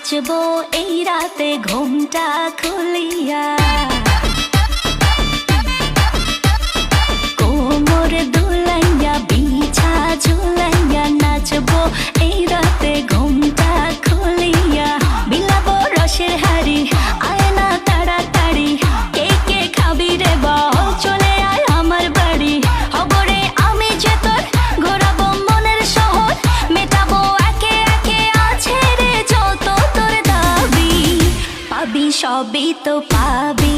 নাচব এই রাতে ঘুমটা খুলিয়া। কোমর দুল সবই তো পাবি।